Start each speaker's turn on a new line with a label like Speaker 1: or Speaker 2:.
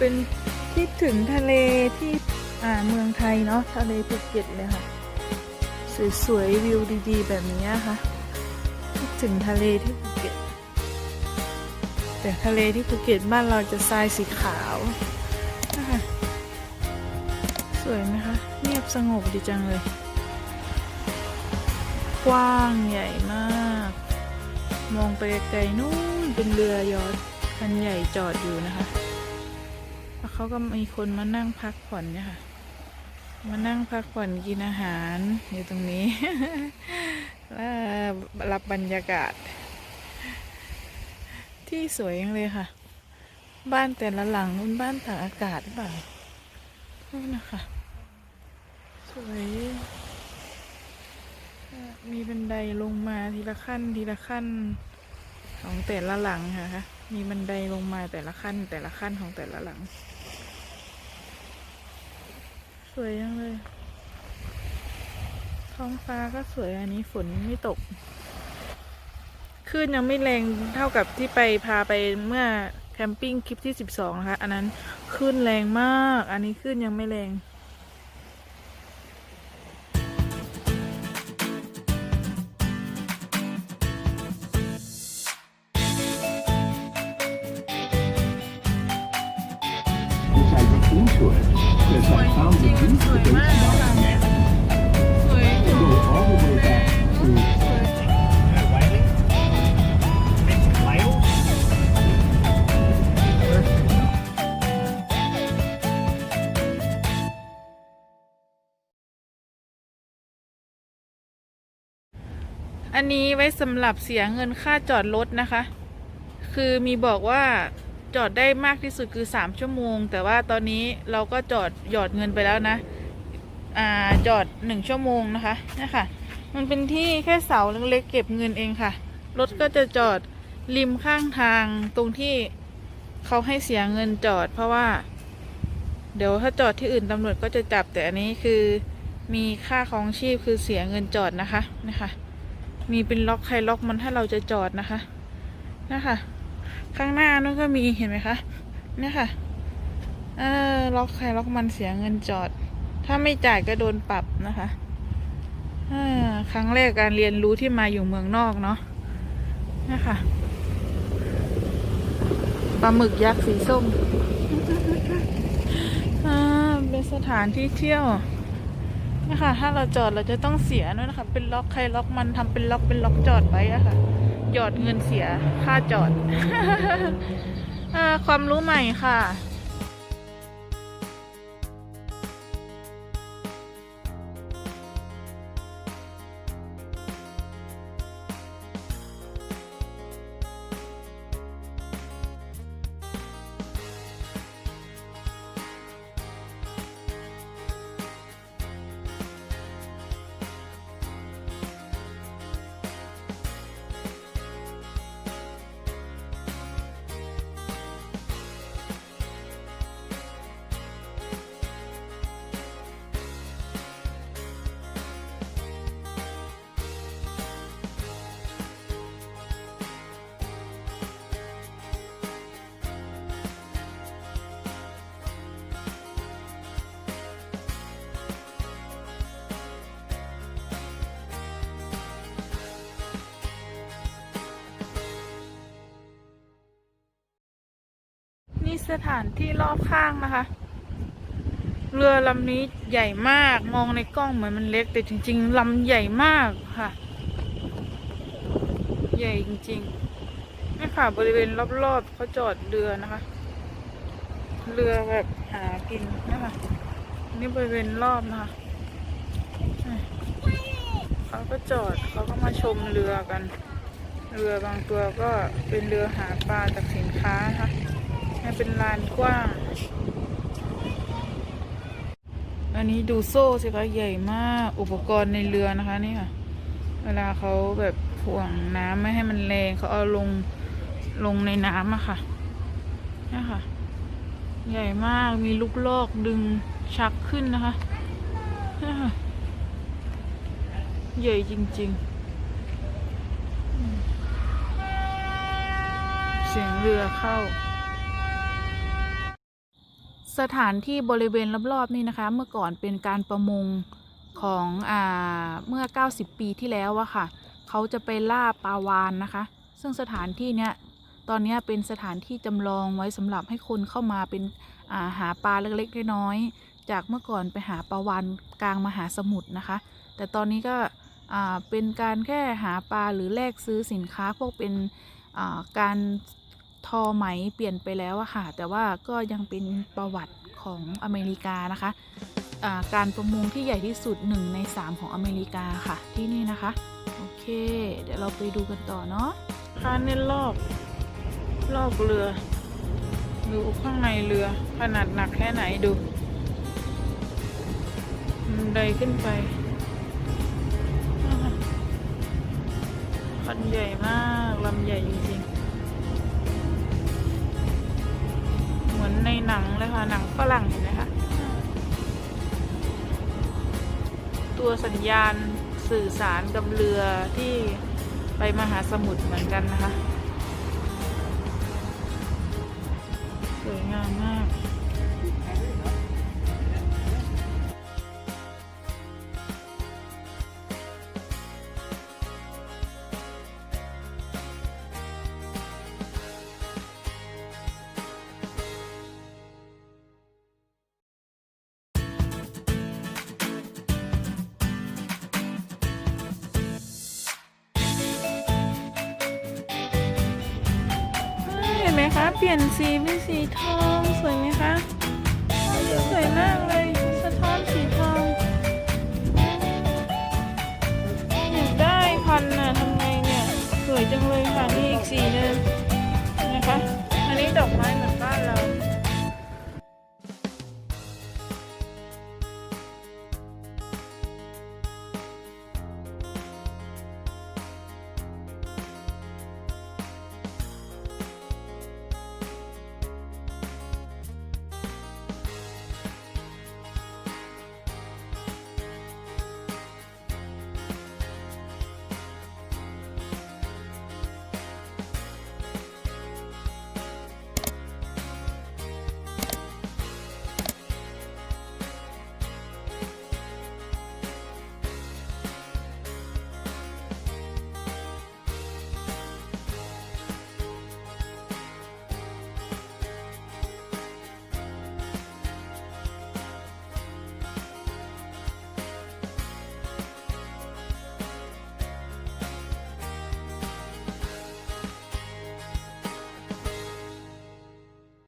Speaker 1: ป็นคิดถึงทะเลที่อ่าเมืองไทยเนาะทะเลภูเก็ตเลยค่ะ สวยๆวิวดีๆ แบบนี้ค่ะคิดถึงทะเลที่ภูเก็ตแต่ทะเลที่ภูเก็ตบ้านเราจะทรายสีขาวนะคะสวยไหมคะเงียบสงบดีจังเลย กว้างใหญ่มาก มองไปไกลนู่นเป็นเรือยอชันใหญ่จอดอยู่นะคะ แล้วเขาก็มีคนมานั่งพักผ่อนเนี่ยค่ะ มานั่งพักผ่อนกินอาหาร อยู่ตรงนี้แล้วรับบรรยากาศ ที่สวยยังเลยค่ะ บ้านแต่ละหลังเป็นบ้านตากอากาศหรือเปล่านู่นะคะสวยมีบันไดลงมาทีละขั้นทีละขั้นของแต่ละหลังค่ะ มีบันไดลงมาแต่ละขั้นแต่ละขั้นของแต่ละหลัง วยยังเลย ท้องฟ้าก็สวยอันนี้ฝนไม่ตกคลื่นยังไม่แรงเท่ากับที่ไปพาไปเมื่อแคมปิ้งคลิปที่12นะคะ อันนั้นคลื่นแรงมาก อันนี้คลื่นยังไม่แรง อันนี้ไว้สำหรับเสียเงินค่าจอดรถนะคะ คือมีบอกว่า จอดได้มากที่สุดคือ 3 ชั่วโมง แต่ว่าตอนนี้เราก็จอดหยอดเงินไปแล้วนะอ่าจอด 1 ชั่วโมงนะคะนี่ค่ะ มันเป็นที่แค่เสาเล็กๆเก็บเงินเองค่ะ รถก็จะจอดริมข้างทางตรงที่เขาให้เสียเงินจอด เพราะว่า เดี๋ยวถ้าจอดที่อื่นตำรวจก็จะจับแต่อันนี้คือมีค่าของชีพคือเสียเงินจอดนะคะนะคะ มีเป็นล็อกใครล็อกมันถ้าเราจะจอดนะคะนะคะ ข้างหน้านู้นก็มีเห็นไหมคะเนี่ยค่ะเออล็อกใครล็อกมันเสียเงินจอด ถ้าไม่จ่ายก็โดนปรับนะคะเออครั้งแรกการเรียนรู้ที่มาอยู่เมืองนอกเนาะนะคะปลาหมึกยักษ์สีส้มอ่าเป็นสถานที่เที่ยวนะคะถ้าเราจอดเราจะต้องเสียด้วยนะคะ เป็นล็อกใครล็อกมันทำเป็นล็อกเป็นล็อกจอดไว้อะค่ะ หยอดเงินเสียค่าจอดอความรู้ใหม่ค่ะ สถานที่รอบข้างนะคะ เรือลำนี้ใหญ่มากมองในกล้องเหมือนมันเล็ก แต่จริง ๆลำใหญ่มากค่ะ ใหญ่จริงๆนี่ค่ะบริเวณรอบๆเขาจอดเรือนะคะ เรือแบบหากินนะคะนี่บริเวณรอบนะคะอะเขาก็จอดเขาก็มาชมเรือกัน เรือบางตัวก็เป็นเรือหาปลาจากสินค้านะคะ ให้เป็นลานกว้าง อันนี้ดูโซ่สิคะใหญ่มากอุปกรณ์ในเรือนะคะนี่ค่ะ เวลาเขาแบบถ่วงน้ำไม่ให้มันแรงเขาเอาลงลงในน้ำอะค่ะนี่ค่ะ ใหญ่มากมีลูกลอกดึงชักขึ้นนะคะนี่ค่ะใหญ่จริง ๆ เสียงเรือเข้า สถานที่บริเวณรอบๆนี่นะคะ เมื่อก่อนเป็นการประมงของอ่าเมื่อ 90 ปีที่แล้วอะค่ะ เขาจะไปล่าปลาวานนะคะ ซึ่งสถานที่เนี้ยตอนเนี้ยเป็นสถานที่จำลองไว้สำหรับให้คนเข้ามาเป็นาหาปลาเล็กๆน้อยๆจากเมื่อก่อนไปหาปลาวานกลางมหาสมุทรนะคะ แต่ตอนนี้ก็เป็นการแค่หาปลาหรือแลกซื้อสินค้าพวกเป็นาการ ทอไหมเปลี่ยนไปแล้วอะค่ะ แต่ว่าก็ยังเป็นประวัติของอเมริกานะคะอ่าการประมงที่ใหญ่ที่สุดหนึ่งในสามของอเมริกาค่ะที่นี่นะคะ โอเค เดี๋ยวเราไปดูกันต่อเนาะคานเน้นรอบรอบเรือดูข้างในเรือขนาดหนักแค่ไหนดูบันไดขึ้นไปคันใหญ่มากลำใหญ่จริงๆ ในหนังเลยค่ะ หนังฝรั่งเห็นไหมคะ ตัวสัญญาณสื่อสารกับเรือที่ไปมหาสมุทรเหมือนกันนะคะ สวยงามมาก คะ เปลี่ยนสีเป็นสีทองสวยไหมคะสวยมากเลยสะท้อนสีทองอยากได้พันน่ะทำไงเนี่ยสวยจังเลยค่ะนี่อีกสีหนึงนะคะ อันนี้ดอกไม้